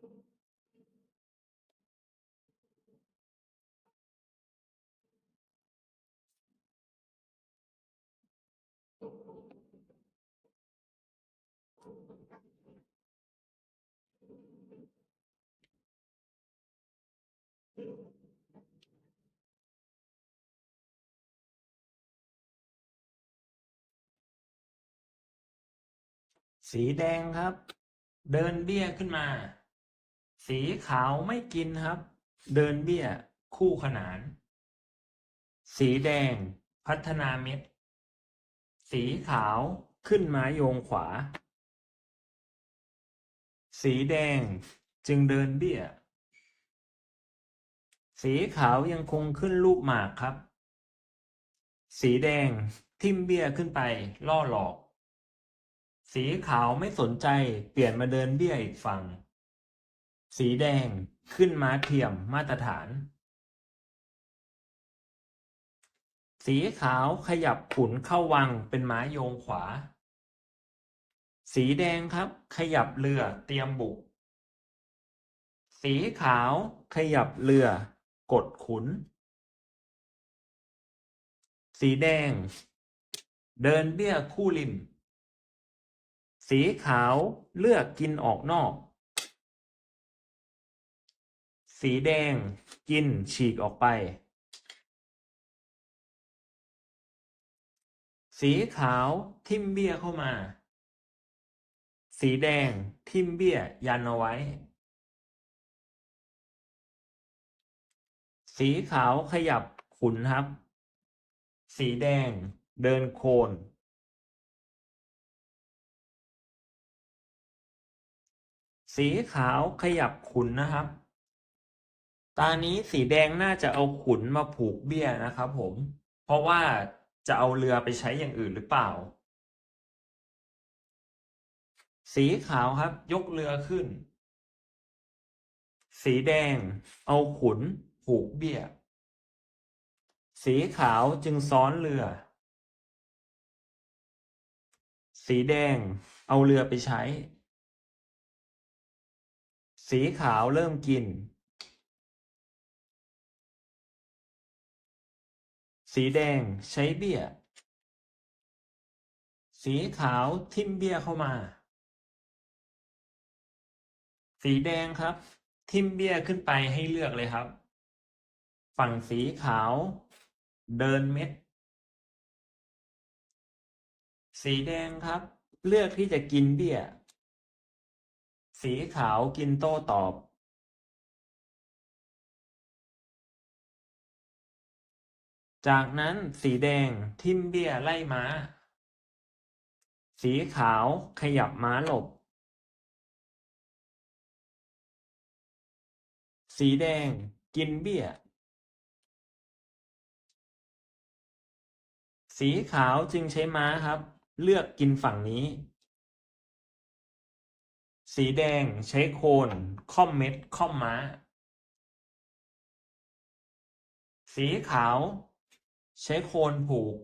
สีแดงครับ เดินเบี้ยขึ้นมา สีขาวไม่กินครับ เดินเบี้ย คู่ขนาน สีแดง พัฒนาเม็ด สีขาวขึ้นไมาโยงขวา สีแดงจึงเดินเบี้ย สีขาวยังคงขึ้นลูกหมากครับ สีแดงทิ่มเบี้ยขึ้นไปล่อหลอก สีขาวไม่สนใจเปลี่ยนมาเดินเบี้ยอีกฝั่ง สีแดงขึ้นม้าเทียมมาตรฐาน สีขาวขยับขุนเข้าวังเป็นม้าโยงขวา สีแดงครับ ขยับเรือเตรียมบุก สีขาวขยับเรือกดขุน สีแดง เดินเบี้ยคู่ริม สีขาวเลือกกินออกนอก สีแดงกินฉีกออกไป สีขาวทิ่มเบี้ยเข้ามา สีแดงทิ่มเบี้ยยันเอาไว้ สีขาวขยับขุนครับ สีแดงเดินโคน สีขาวขยับขุนนะครับ ตานี้สีแดงน่าจะเอาขุนมาผูกเบี้ยนะครับผม เพราะว่าจะเอาเรือไปใช้อย่างอื่นหรือเปล่า สีขาวครับ ยกเรือขึ้น สีแดงเอาขุนผูกเบี้ย สีขาวจึงซ้อนเรือ สีแดงเอาเรือไปใช้ สีขาวเริ่มกิน สีแดงใช้เบี้ย สีขาวทิมเบี้ยเข้ามา สีแดงครับ ทิมเบี้ยขึ้นไปให้เลือกเลยครับ ฝั่งสีขาว เดินเม็ด สีแดงครับ เลือกที่จะกินเบี้ย สีขาวกินโต้ตอบ จากนั้นสีแดงทิ่มเบี้ยไล่ม้า สีขาวขยับม้าหลบ สีแดงกินเบี้ย สีขาวจึงใช้ม้าครับ เลือกกินฝั่งนี้ สีแดงใช้โคนค่อมเม็ดค่อมม้า สีขาว ใช้โคนผูก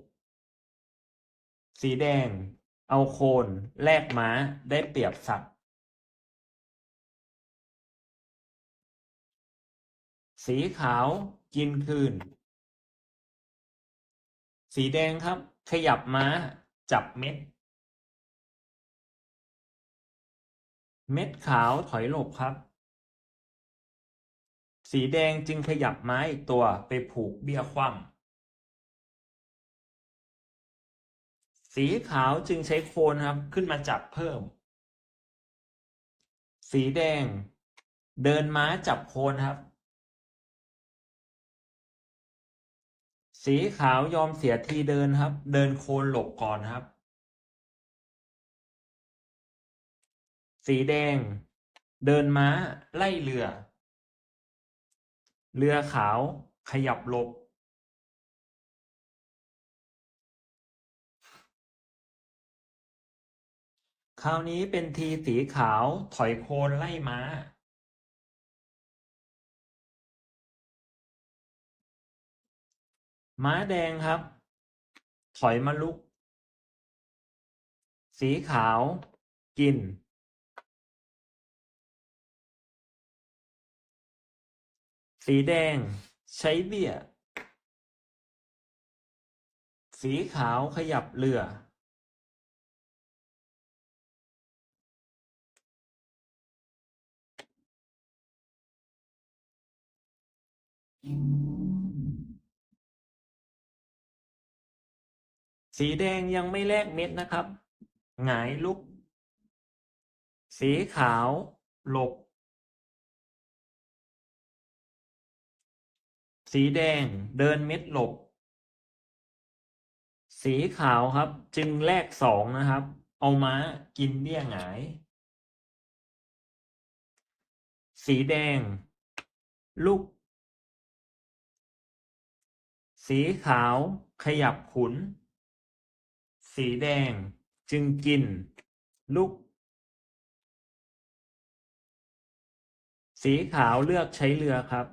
สีแดง เอาโคนแลกม้าได้เปรียบสัตว์ สีขาวกินคืน สีแดงครับ ขยับม้าจับเม็ด เม็ดขาวถอยหลบครับ สีแดงจึงขยับม้าอีกตัวไปผูกเบี้ยคว่ำ สีขาวจึงใช้โคนครับขึ้นมาจับเพิ่ม สีแดง เดินม้าจับโคนครับ สีขาวยอมเสียทีเดินครับ เดินโคนหลบก่อนครับ สีแดง เดินม้าไล่เรือ เรือขาวขยับหลบ คราวนี้เป็นทีสีขาวถอยโคลนไล่ม้าม้าแดงครับ ถอยมาลุก สีขาว กิน สีแดง ใช้เบี้ย สีขาวขยับเรือ สีแดงยังไม่แลกเม็ดนะครับ หงายลุก สีขาว หลบ สีแดงเดินเม็ดหลบ สีขาวครับจึงแลกสองนะครับ เอาม้ากินเบี้ยหงาย สีแดง ลุก สีขาวขยับขุน สีแดงจึงกินลุกสีขาวเลือกใช้เรือครับ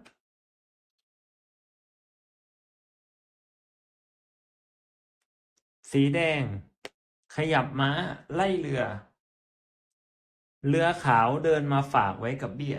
สีแดง ขยับม้าไล่เรือ เรือขาวเดินมาฝากไว้กับเบี้ย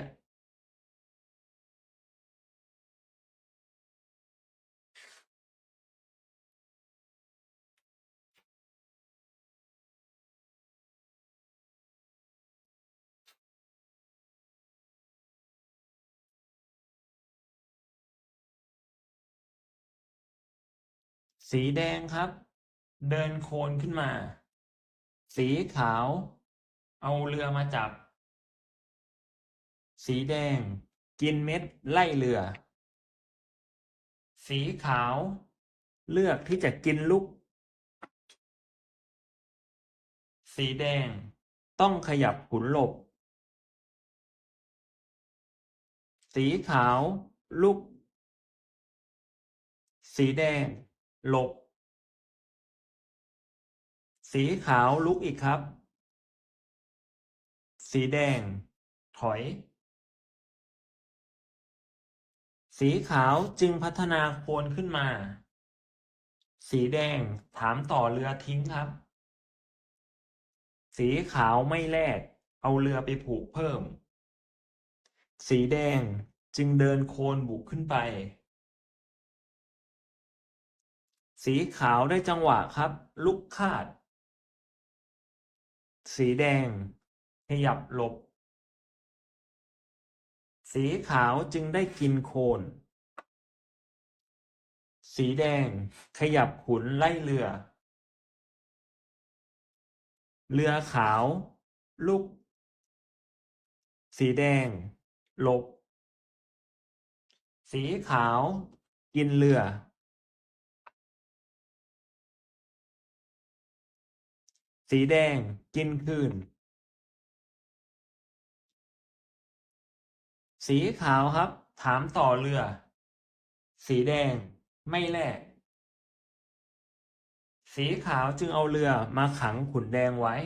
สีแดงครับ เดินโคลนขึ้นมา สีขาว เอาเรือมาจับ สีแดง กินเม็ดไล่เรือ สีขาว เลือกที่จะกินลุกสีแดง ต้องขยับขุนหลบ สีขาวลุกสีแดง หลบ สีขาวลุกอีกครับ สีแดง ถอย สีขาวจึงพัฒนาโคนขึ้นมา สีแดงถามต่อเรือทิ้งครับ สีขาวไม่แลกเอาเรือไปผูกเพิ่ม สีแดงจึงเดินโคนบุกขึ้นไป สีขาวได้จังหวะครับ ลุกคาด สีแดง ขยับหลบ สีขาวจึงได้กินโคน สีแดง ขยับขุนไล่เรือ เรือขาว ลุก สีแดง หลบ สีขาว กินเรือ สีแดงกินคืน สีขาวครับ ถามต่อเรือ สีแดงไม่แลกสีขาวจึงเอาเรือมาขังขุนแดงไว้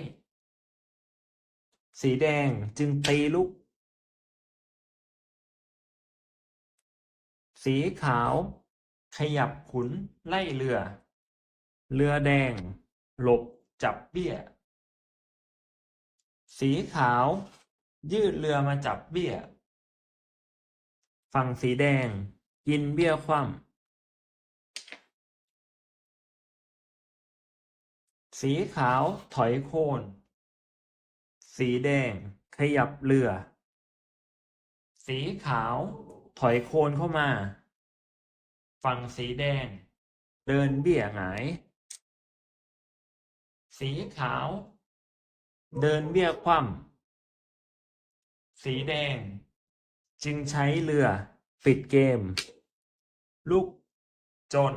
สีแดงจึงตีลุก สีขาวขยับขุนไล่เรือ เรือแดงหลบ จับเบี้ย สีขาว ยืดเรือมาจับเบี้ย ฝั่งสีแดง กินเบี้ยคว่ำสีขาวถอยโคน สีแดง ขยับเรือ สีขาวถอยโคนเข้ามา ฝั่งสีแดง เดินเบี้ยหงาย สีขาว เดินเบี้ยคว่ำสีแดง จึงใช้เรือปิดเกมลุกจน